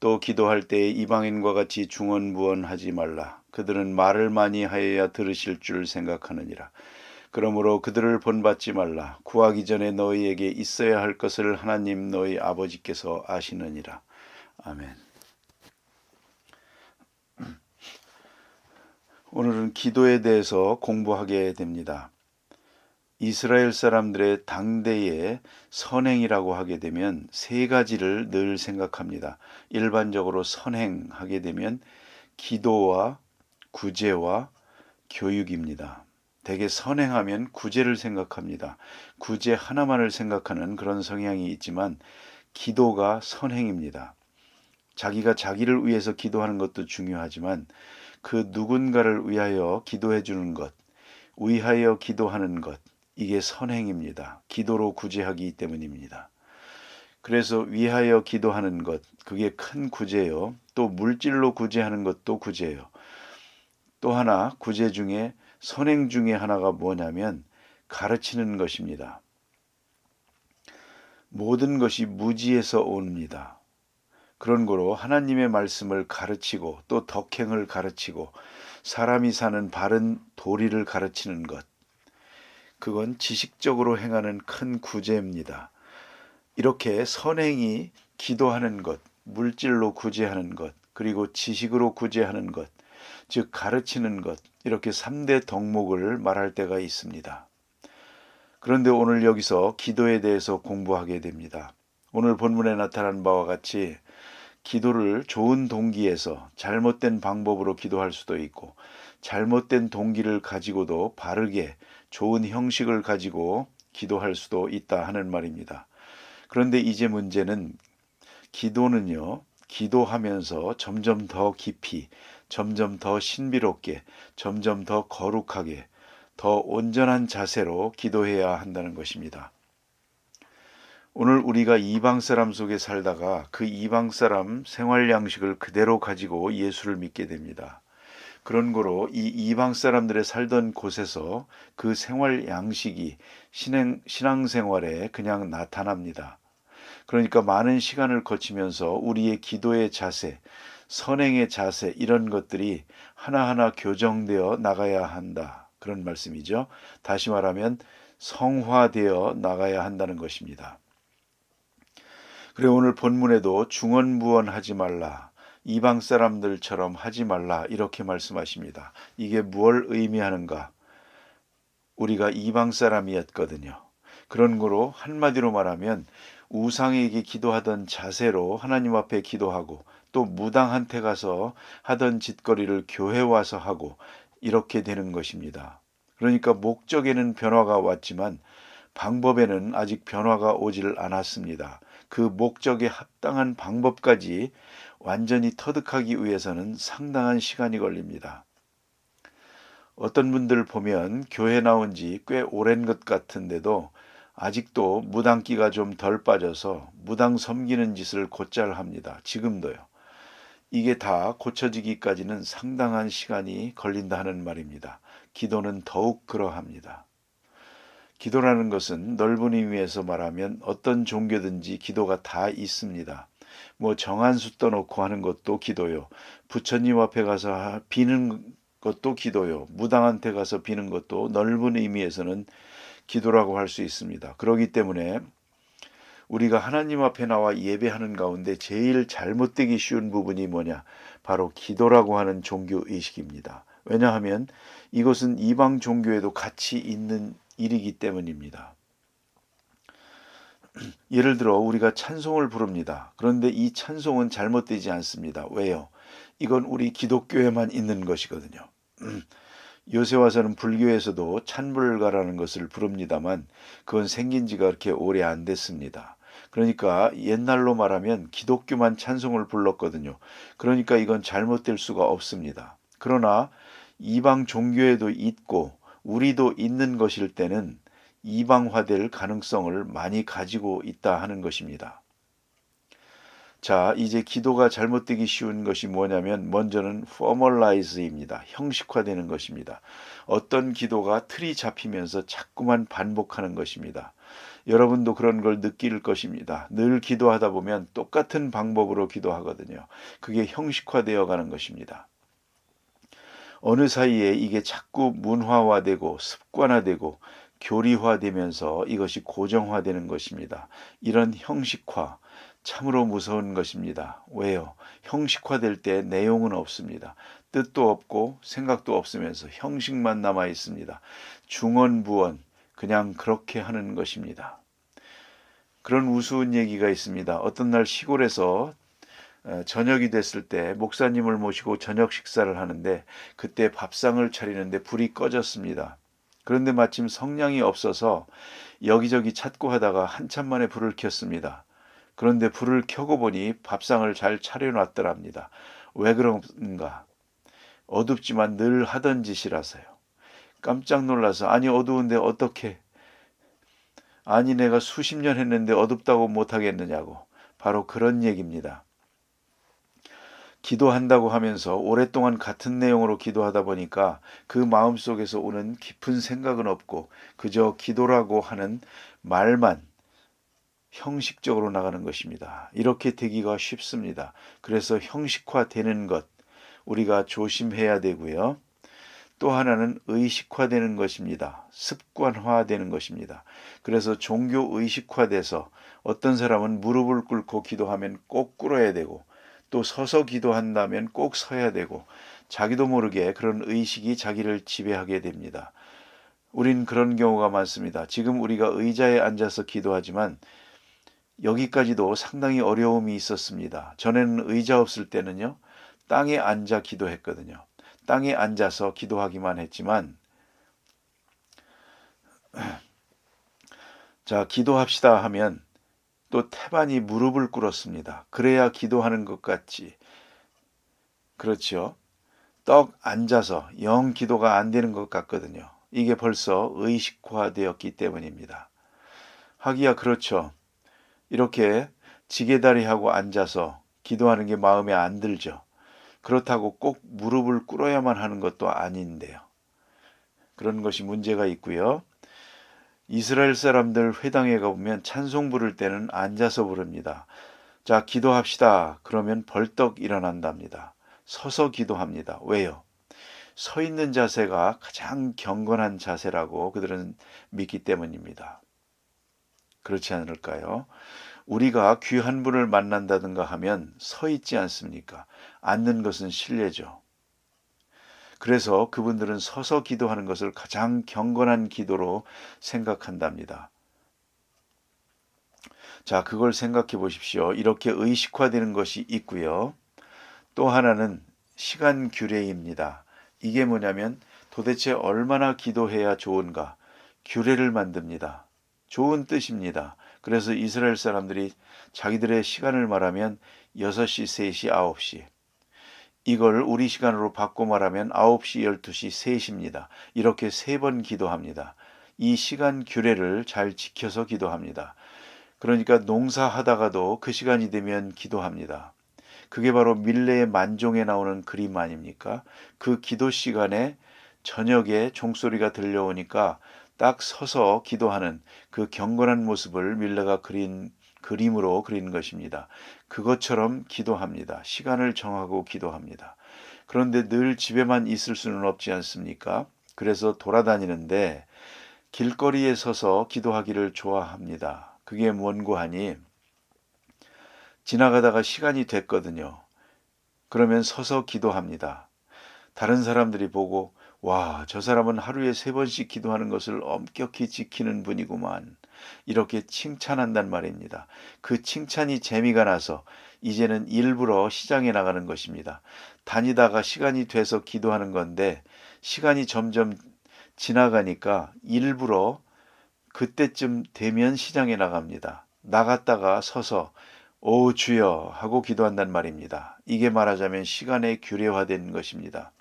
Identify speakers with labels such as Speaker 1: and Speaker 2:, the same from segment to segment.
Speaker 1: 또 기도할 때에 이방인과 같이 중언부언하지 말라. 그들은 말을 많이 하여야 들으실 줄 생각하느니라. 그러므로 그들을 본받지 말라. 구하기 전에 너희에게 있어야 할 것을 하나님 너희 아버지께서 아시느니라. 아멘. 오늘은 기도에 대해서 공부하게 됩니다. 이스라엘 사람들의 당대의 선행이라고 하게 되면 세 가지를 늘 생각합니다. 일반적으로 선행하게 되면 기도와 구제와 교육입니다. 대개 선행하면 구제를 생각합니다. 구제 하나만을 생각하는 그런 성향이 있지만 기도가 선행입니다. 자기가 자기를 위해서 기도하는 것도 중요하지만 그 누군가를 위하여 기도해 주는 것, 위하여 기도하는 것, 이게 선행입니다. 기도로 구제하기 때문입니다. 그래서 위하여 기도하는 것, 그게 큰 구제요. 또 물질로 구제하는 것도 구제요. 또 하나 구제 중에 선행 중에 하나가 뭐냐면 가르치는 것입니다. 모든 것이 무지에서 옵니다. 그런 거로 하나님의 말씀을 가르치고 또 덕행을 가르치고 사람이 사는 바른 도리를 가르치는 것. 그건 지식적으로 행하는 큰 구제입니다. 이렇게 선행이 기도하는 것, 물질로 구제하는 것, 그리고 지식으로 구제하는 것, 즉 가르치는 것, 이렇게 3대 덕목을 말할 때가 있습니다. 그런데 오늘 여기서 기도에 대해서 공부하게 됩니다. 오늘 본문에 나타난 바와 같이 기도를 좋은 동기에서 잘못된 방법으로 기도할 수도 있고 잘못된 동기를 가지고도 바르게 좋은 형식을 가지고 기도할 수도 있다 하는 말입니다. 그런데 이제 문제는 기도는요, 기도하면서 점점 더 깊이, 점점 더 신비롭게, 점점 더 거룩하게, 더 온전한 자세로 기도해야 한다는 것입니다. 오늘 우리가 이방 사람 속에 살다가 그 이방 사람 생활 양식을 그대로 가지고 예수를 믿게 됩니다. 그런 거로 이 이방 사람들의 살던 곳에서 그 생활 양식이 신행, 신앙생활에 그냥 나타납니다. 그러니까 많은 시간을 거치면서 우리의 기도의 자세, 선행의 자세, 이런 것들이 하나하나 교정되어 나가야 한다. 그런 말씀이죠. 다시 말하면 성화되어 나가야 한다는 것입니다. 그래 오늘 본문에도 중언부언하지 말라. 이방 사람들처럼 하지 말라 이렇게 말씀하십니다. 이게 무엇 의미하는가? 우리가 이방 사람이었거든요. 그런 거로 한마디로 말하면 우상에게 기도하던 자세로 하나님 앞에 기도하고 또 무당한테 가서 하던 짓거리를 교회 와서 하고 이렇게 되는 것입니다. 그러니까 목적에는 변화가 왔지만 방법에는 아직 변화가 오질 않았습니다. 그 목적에 합당한 방법까지 완전히 터득하기 위해서는 상당한 시간이 걸립니다. 어떤 분들 보면 교회 나온 지 꽤 오랜 것 같은데도 아직도 무당기가 좀 덜 빠져서 무당 섬기는 짓을 곧잘 합니다. 지금도요. 이게 다 고쳐지기까지는 상당한 시간이 걸린다 하는 말입니다. 기도는 더욱 그러합니다. 기도라는 것은 넓은 의미에서 말하면 어떤 종교든지 기도가 다 있습니다. 뭐 정한 수 떠놓고 하는 것도 기도요. 부처님 앞에 가서 비는 것도 기도요. 무당한테 가서 비는 것도 넓은 의미에서는 기도라고 할 수 있습니다. 그러기 때문에 우리가 하나님 앞에 나와 예배하는 가운데 제일 잘못되기 쉬운 부분이 뭐냐? 바로 기도라고 하는 종교 의식입니다. 왜냐하면 이것은 이방 종교에도 같이 있는 일이기 때문입니다. 예를 들어 우리가 찬송을 부릅니다. 그런데 이 찬송은 잘못되지 않습니다. 왜요? 이건 우리 기독교에만 있는 것이거든요. 요새 와서는 불교에서도 찬불가라는 것을 부릅니다만 그건 생긴 지가 그렇게 오래 안 됐습니다. 그러니까 옛날로 말하면 기독교만 찬송을 불렀거든요. 그러니까 이건 잘못될 수가 없습니다. 그러나 이방 종교에도 있고 우리도 있는 것일 때는 이방화될 가능성을 많이 가지고 있다 하는 것입니다. 자, 이제 기도가 잘못되기 쉬운 것이 뭐냐면 먼저는 formalize입니다. 형식화되는 것입니다. 어떤 기도가 틀이 잡히면서 자꾸만 반복하는 것입니다. 여러분도 그런 걸 느낄 것입니다. 늘 기도하다 보면 똑같은 방법으로 기도하거든요. 그게 형식화되어 가는 것입니다. 어느 사이에 이게 자꾸 문화화되고 습관화되고 교리화되면서 이것이 고정화되는 것입니다. 이런 형식화, 참으로 무서운 것입니다. 왜요? 형식화될 때 내용은 없습니다. 뜻도 없고 생각도 없으면서 형식만 남아 있습니다. 중언부언, 그냥 그렇게 하는 것입니다. 그런 우스운 얘기가 있습니다. 어떤 날 시골에서 어, 저녁이 됐을 때 목사님을 모시고 저녁 식사를 하는데 그때 밥상을 차리는데 불이 꺼졌습니다. 그런데 마침 성냥이 없어서 여기저기 찾고 하다가 한참 만에 불을 켰습니다. 그런데 불을 켜고 보니 밥상을 잘 차려놨더랍니다. 왜 그런가? 어둡지만 늘 하던 짓이라서요. 깜짝 놀라서 아니 어두운데 어떻게 아니 내가 수십 년 했는데 어둡다고 못하겠느냐고 바로 그런 얘기입니다. 기도한다고 하면서 오랫동안 같은 내용으로 기도하다 보니까 그 마음 속에서 오는 깊은 생각은 없고 그저 기도라고 하는 말만 형식적으로 나가는 것입니다. 이렇게 되기가 쉽습니다. 그래서 형식화 되는 것 우리가 조심해야 되고요. 또 하나는 의식화되는 것입니다. 습관화되는 것입니다. 그래서 종교 의식화돼서 어떤 사람은 무릎을 꿇고 기도하면 꼭 꿇어야 되고 또 서서 기도한다면 꼭 서야 되고 자기도 모르게 그런 의식이 자기를 지배하게 됩니다. 우린 그런 경우가 많습니다. 지금 우리가 의자에 앉아서 기도하지만 여기까지도 상당히 어려움이 있었습니다. 전에는 의자 없을 때는요, 땅에 앉아 기도했거든요. 땅에 앉아서 기도하기만 했지만, 자, 기도합시다 하면 또 태반이 무릎을 꿇었습니다. 그래야 기도하는 것 같지. 그렇죠. 떡 앉아서 영 기도가 안 되는 것 같거든요. 이게 벌써 의식화되었기 때문입니다. 하기야 그렇죠. 이렇게 지게다리하고 앉아서 기도하는 게 마음에 안 들죠. 그렇다고 꼭 무릎을 꿇어야만 하는 것도 아닌데요. 그런 것이 문제가 있고요. 이스라엘 사람들 회당에 가보면 찬송 부를 때는 앉아서 부릅니다. 자, 기도합시다. 그러면 벌떡 일어난답니다. 서서 기도합니다. 왜요? 서 있는 자세가 가장 경건한 자세라고 그들은 믿기 때문입니다. 그렇지 않을까요? 우리가 귀한 분을 만난다든가 하면 서 있지 않습니까? 앉는 것은 실례죠. 그래서 그분들은 서서 기도하는 것을 가장 경건한 기도로 생각한답니다. 자, 그걸 생각해 보십시오. 이렇게 의식화되는 것이 있고요. 또 하나는 시간 규례입니다. 이게 뭐냐면 도대체 얼마나 기도해야 좋은가? 규례를 만듭니다. 좋은 뜻입니다. 그래서 이스라엘 사람들이 자기들의 시간을 말하면 6시, 3시, 9시. 이걸 우리 시간으로 바꿔 말하면 9시, 12시, 3시입니다. 이렇게 세 번 기도합니다. 이 시간 규례를 잘 지켜서 기도합니다. 그러니까 농사하다가도 그 시간이 되면 기도합니다. 그게 바로 밀레의 만종에 나오는 그림 아닙니까? 그 기도 시간에 저녁에 종소리가 들려오니까 딱 서서 기도하는 그 경건한 모습을 밀레가 그린 그림으로 그린 것입니다. 그것처럼 기도합니다. 시간을 정하고 기도합니다. 그런데 늘 집에만 있을 수는 없지 않습니까? 그래서 돌아다니는데 길거리에 서서 기도하기를 좋아합니다. 그게 뭔고 하니 지나가다가 시간이 됐거든요. 그러면 서서 기도합니다. 다른 사람들이 보고 와, 저 사람은 하루에 세 번씩 기도하는 것을 엄격히 지키는 분이구만. 이렇게 칭찬한단 말입니다. 그 칭찬이 재미가 나서 이제는 일부러 시장에 나가는 것입니다. 다니다가 시간이 돼서 기도하는 건데 시간이 점점 지나가니까 일부러 그때쯤 되면 시장에 나갑니다. 나갔다가 서서 오 주여 하고 기도한단 말입니다. 이게 말하자면 시간의 규례화된 것입니다.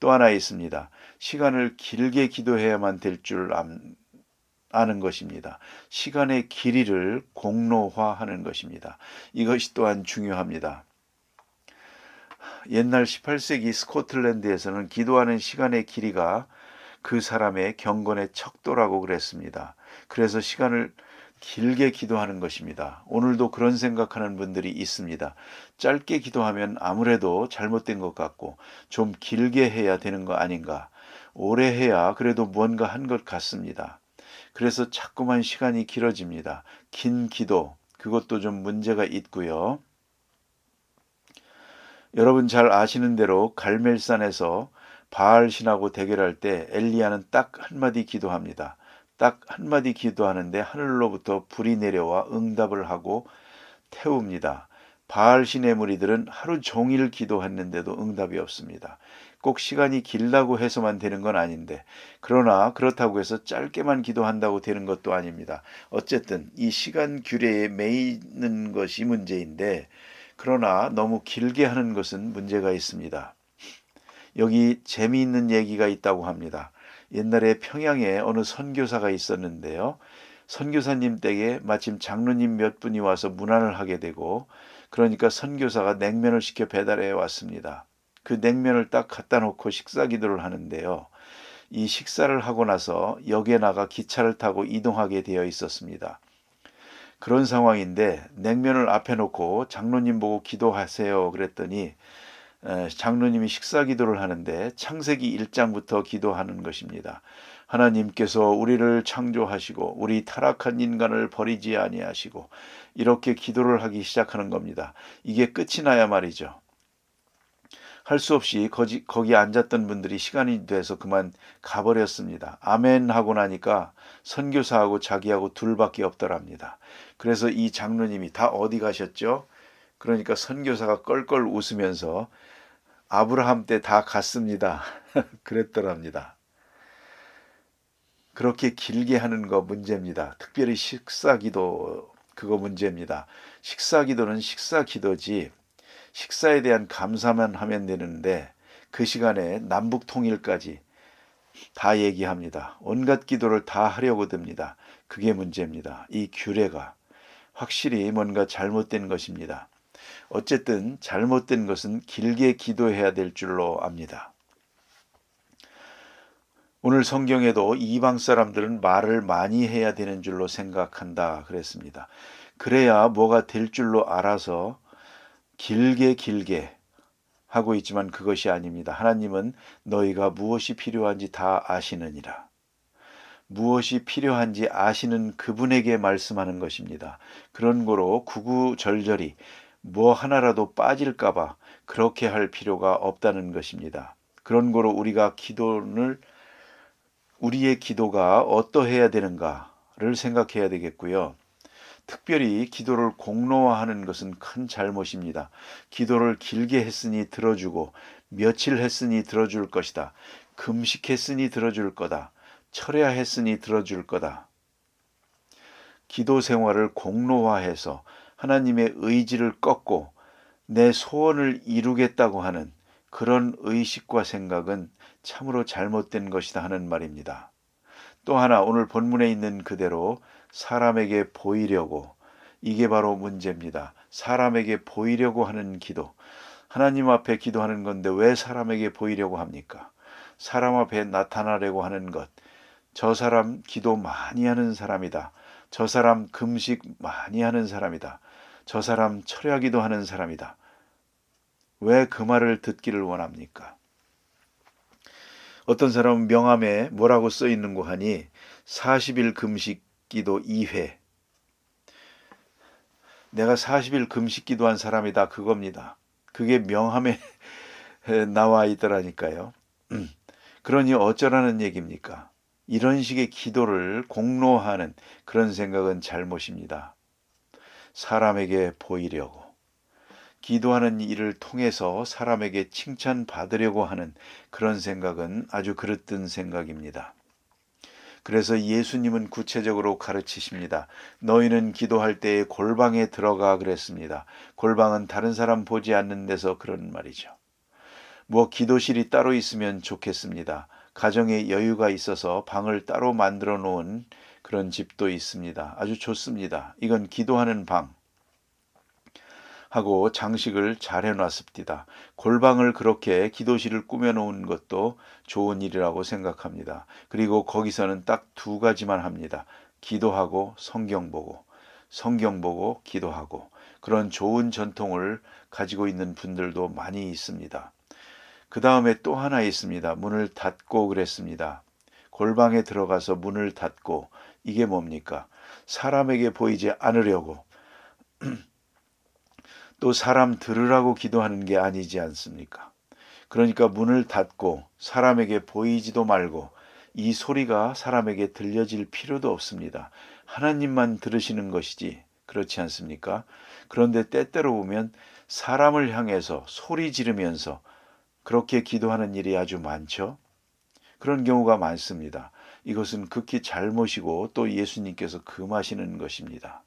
Speaker 1: 또 하나 있습니다. 시간을 길게 기도해야만 될 줄 아는 것입니다. 시간의 길이를 공로화하는 것입니다. 이것이 또한 중요합니다. 옛날 18세기 스코틀랜드에서는 기도하는 시간의 길이가 그 사람의 경건의 척도라고 그랬습니다. 그래서 시간을 길게 기도하는 것입니다. 오늘도 그런 생각하는 분들이 있습니다. 짧게 기도하면 아무래도 잘못된 것 같고 좀 길게 해야 되는 거 아닌가. 오래 해야 그래도 무언가 한 것 같습니다. 그래서 자꾸만 시간이 길어집니다. 긴 기도, 그것도 좀 문제가 있고요. 여러분 잘 아시는 대로 갈멜산에서 바알 신하고 대결할 때 엘리야는 딱 한마디 기도합니다. 딱 한마디 기도하는데 하늘로부터 불이 내려와 응답을 하고 태웁니다. 바알 신의 무리들은 하루 종일 기도했는데도 응답이 없습니다. 꼭 시간이 길다고 해서만 되는 건 아닌데, 그러나 그렇다고 해서 짧게만 기도한다고 되는 것도 아닙니다. 어쨌든 이 시간 규례에 매이는 것이 문제인데, 그러나 너무 길게 하는 것은 문제가 있습니다. 여기 재미있는 얘기가 있다고 합니다. 옛날에 평양에 어느 선교사가 있었는데요. 선교사님 댁에 마침 장로님 몇 분이 와서 문안을 하게 되고 그러니까 선교사가 냉면을 시켜 배달해 왔습니다. 그 냉면을 딱 갖다 놓고 식사 기도를 하는데요. 이 식사를 하고 나서 역에 나가 기차를 타고 이동하게 되어 있었습니다. 그런 상황인데 냉면을 앞에 놓고 장로님 보고 기도하세요 그랬더니 장로님이 식사 기도를 하는데 창세기 1장부터 기도하는 것입니다. 하나님께서 우리를 창조하시고 우리 타락한 인간을 버리지 아니하시고 이렇게 기도를 하기 시작하는 겁니다. 이게 끝이 나야 말이죠. 할 수 없이 거기, 거기 앉았던 분들이 시간이 돼서 그만 가버렸습니다. 아멘 하고 나니까 선교사하고 자기하고 둘밖에 없더랍니다. 그래서 이 장로님이 다 어디 가셨죠? 그러니까 선교사가 껄껄 웃으면서 아브라함 때 다 갔습니다. 그랬더랍니다. 그렇게 길게 하는 거 문제입니다. 특별히 식사 기도 그거 문제입니다. 식사 기도는 식사 기도지 식사에 대한 감사만 하면 되는데 그 시간에 남북 통일까지 다 얘기합니다. 온갖 기도를 다 하려고 듭니다. 그게 문제입니다. 이 규례가 확실히 뭔가 잘못된 것입니다. 어쨌든 잘못된 것은 길게 기도해야 될 줄로 압니다. 오늘 성경에도 이방 사람들은 말을 많이 해야 되는 줄로 생각한다 그랬습니다. 그래야 뭐가 될 줄로 알아서 길게 길게 하고 있지만 그것이 아닙니다. 하나님은 너희가 무엇이 필요한지 다 아시느니라. 무엇이 필요한지 아시는 그분에게 말씀하는 것입니다. 그런 거로 구구절절히 뭐 하나라도 빠질까봐 그렇게 할 필요가 없다는 것입니다. 그런 거로 우리가 기도를 우리의 기도가 어떠해야 되는가를 생각해야 되겠고요. 특별히 기도를 공로화하는 것은 큰 잘못입니다. 기도를 길게 했으니 들어주고 며칠 했으니 들어줄 것이다. 금식했으니 들어줄 거다. 철야했으니 들어줄 거다. 기도 생활을 공로화해서 하나님의 의지를 꺾고 내 소원을 이루겠다고 하는 그런 의식과 생각은 참으로 잘못된 것이다 하는 말입니다. 또 하나 오늘 본문에 있는 그대로 사람에게 보이려고 이게 바로 문제입니다. 사람에게 보이려고 하는 기도. 하나님 앞에 기도하는 건데 왜 사람에게 보이려고 합니까? 사람 앞에 나타나려고 하는 것. 저 사람 기도 많이 하는 사람이다. 저 사람 금식 많이 하는 사람이다. 저 사람 철야기도 하는 사람이다. 왜 그 말을 듣기를 원합니까? 어떤 사람은 명함에 뭐라고 써 있는 거 하니 40일 금식 기도 2회. 내가 40일 금식 기도한 사람이다 그겁니다. 그게 명함에 나와 있더라니까요. 그러니 어쩌라는 얘기입니까? 이런 식의 기도를 공로하는 그런 생각은 잘못입니다. 사람에게 보이려고 기도하는 일을 통해서 사람에게 칭찬받으려고 하는 그런 생각은 아주 그릇된 생각입니다. 그래서 예수님은 구체적으로 가르치십니다. 너희는 기도할 때에 골방에 들어가 그랬습니다. 골방은 다른 사람 보지 않는 데서 그런 말이죠. 뭐 기도실이 따로 있으면 좋겠습니다. 가정에 여유가 있어서 방을 따로 만들어 놓은 그런 집도 있습니다. 아주 좋습니다. 이건 기도하는 방. 하고 장식을 잘 해놨습니다. 골방을 그렇게 기도실을 꾸며놓은 것도 좋은 일이라고 생각합니다. 그리고 거기서는 딱 두 가지만 합니다. 기도하고 성경 보고, 성경 보고 기도하고, 그런 좋은 전통을 가지고 있는 분들도 많이 있습니다. 그 다음에 또 하나 있습니다. 문을 닫고 그랬습니다. 골방에 들어가서 문을 닫고, 이게 뭡니까? 사람에게 보이지 않으려고, 또 사람 들으라고 기도하는 게 아니지 않습니까? 그러니까 문을 닫고 사람에게 보이지도 말고 이 소리가 사람에게 들려질 필요도 없습니다. 하나님만 들으시는 것이지 그렇지 않습니까? 그런데 때때로 보면 사람을 향해서 소리 지르면서 그렇게 기도하는 일이 아주 많죠. 그런 경우가 많습니다. 이것은 극히 잘못이고 또 예수님께서 금하시는 것입니다.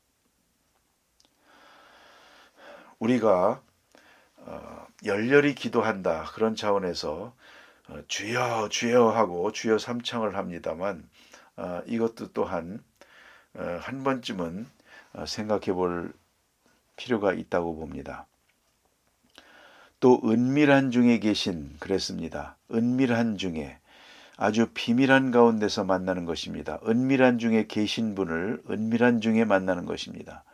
Speaker 1: 우리가 어, 열렬히 기도한다 그런 차원에서 어, 주여 주여 하고 주여 삼창을 합니다만 어, 이것도 또한 한 번쯤은 생각해 볼 필요가 있다고 봅니다. 또 은밀한 중에 계신 그랬습니다. 은밀한 중에 아주 비밀한 가운데서 만나는 것입니다. 은밀한 중에 계신 분을 은밀한 중에 만나는 것입니다.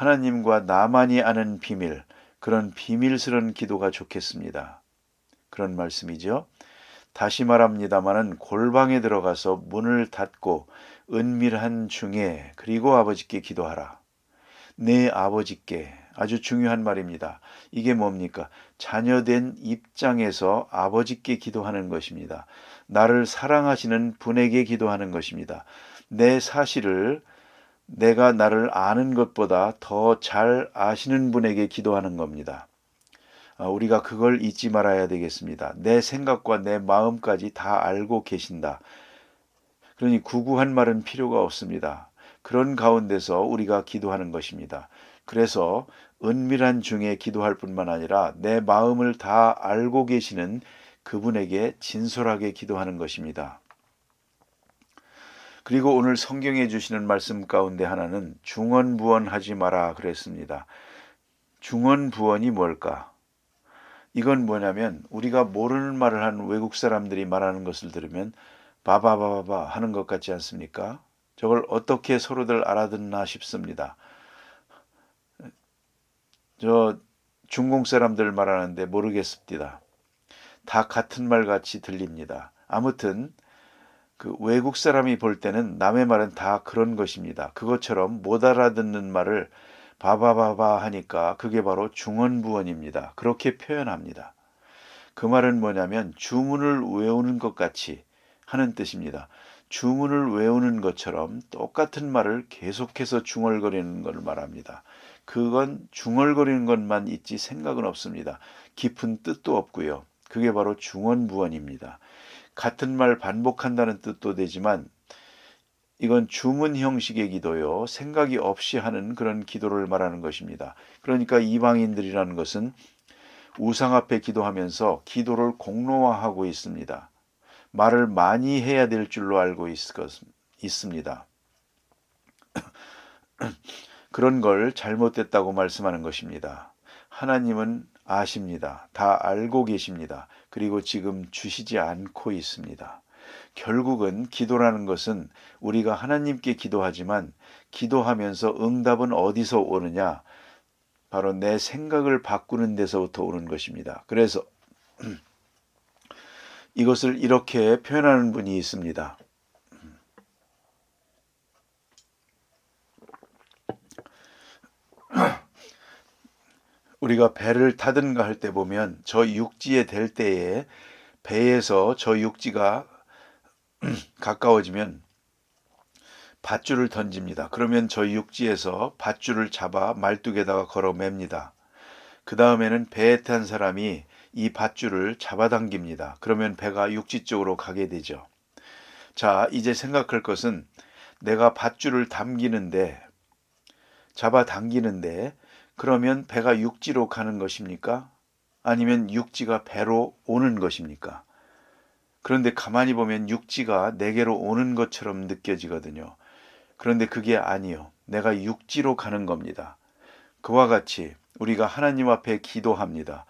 Speaker 1: 하나님과 나만이 아는 비밀, 그런 비밀스러운 기도가 좋겠습니다. 그런 말씀이죠. 다시 말합니다마는 골방에 들어가서 문을 닫고 은밀한 중에 그리고 아버지께 기도하라. 내 아버지께 아주 중요한 말입니다. 이게 뭡니까? 자녀된 입장에서 아버지께 기도하는 것입니다. 나를 사랑하시는 분에게 기도하는 것입니다. 내 사실을 내가 나를 아는 것보다 더 잘 아시는 분에게 기도하는 겁니다. 아, 우리가 그걸 잊지 말아야 되겠습니다. 내 생각과 내 마음까지 다 알고 계신다. 그러니 구구한 말은 필요가 없습니다. 그런 가운데서 우리가 기도하는 것입니다. 그래서 은밀한 중에 기도할 뿐만 아니라 내 마음을 다 알고 계시는 그분에게 진솔하게 기도하는 것입니다. 그리고 오늘 성경에 주시는 말씀 가운데 하나는 중언부언하지 마라 그랬습니다. 중언부언이 뭘까? 이건 뭐냐면 우리가 모르는 말을 한 외국 사람들이 말하는 것을 들으면 바바바바바 하는 것 같지 않습니까? 저걸 어떻게 서로들 알아듣나 싶습니다. 저 중공 사람들 말하는데 모르겠습니다. 다 같은 말 같이 들립니다. 아무튼 그 외국 사람이 볼 때는 남의 말은 다 그런 것입니다. 그것처럼 못 알아듣는 말을 바바바바 하니까 그게 바로 중언부언입니다. 그렇게 표현합니다. 그 말은 뭐냐면 주문을 외우는 것 같이 하는 뜻입니다. 주문을 외우는 것처럼 똑같은 말을 계속해서 중얼거리는 것을 말합니다. 그건 중얼거리는 것만 있지 생각은 없습니다. 깊은 뜻도 없고요. 그게 바로 중언부언입니다. 같은 말 반복한다는 뜻도 되지만 이건 주문 형식의 기도요. 생각이 없이 하는 그런 기도를 말하는 것입니다. 그러니까 이방인들이라는 것은 우상 앞에 기도하면서 기도를 공로화하고 있습니다. 말을 많이 해야 될 줄로 알고 있, 있습니다. 그런 걸 잘못됐다고 말씀하는 것입니다. 하나님은 아십니다. 다 알고 계십니다. 그리고 지금 주시지 않고 있습니다. 결국은 기도라는 것은 우리가 하나님께 기도하지만 기도하면서 응답은 어디서 오느냐? 바로 내 생각을 바꾸는 데서부터 오는 것입니다. 그래서 이것을 이렇게 표현하는 분이 있습니다. 우리가 배를 타든가 할 때 보면 저 육지에 될 때에 배에서 저 육지가 가까워지면 밧줄을 던집니다. 그러면 저 육지에서 밧줄을 잡아 말뚝에다가 걸어 맵니다. 그 다음에는 배에 탄 사람이 이 밧줄을 잡아당깁니다. 그러면 배가 육지 쪽으로 가게 되죠. 자, 이제 생각할 것은 내가 밧줄을 당기는데 잡아 당기는데 그러면 배가 육지로 가는 것입니까? 아니면 육지가 배로 오는 것입니까? 그런데 가만히 보면 육지가 내게로 오는 것처럼 느껴지거든요. 그런데 그게 아니요. 내가 육지로 가는 겁니다. 그와 같이 우리가 하나님 앞에 기도합니다.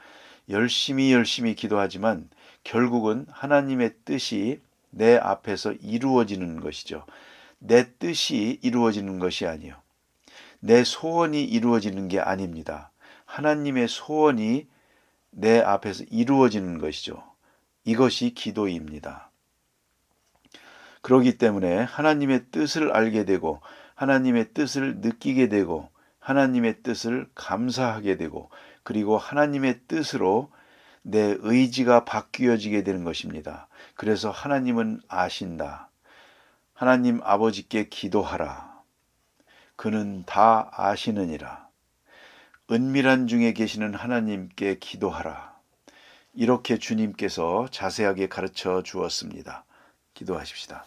Speaker 1: 열심히 열심히 기도하지만 결국은 하나님의 뜻이 내 앞에서 이루어지는 것이죠. 내 뜻이 이루어지는 것이 아니요. 내 소원이 이루어지는 게 아닙니다. 하나님의 소원이 내 앞에서 이루어지는 것이죠. 이것이 기도입니다. 그러기 때문에 하나님의 뜻을 알게 되고 하나님의 뜻을 느끼게 되고 하나님의 뜻을 감사하게 되고 그리고 하나님의 뜻으로 내 의지가 바뀌어지게 되는 것입니다. 그래서 하나님은 아신다. 하나님 아버지께 기도하라. 그는 다 아시느니라. 은밀한 중에 계시는 하나님께 기도하라. 이렇게 주님께서 자세하게 가르쳐 주었습니다. 기도하십시다.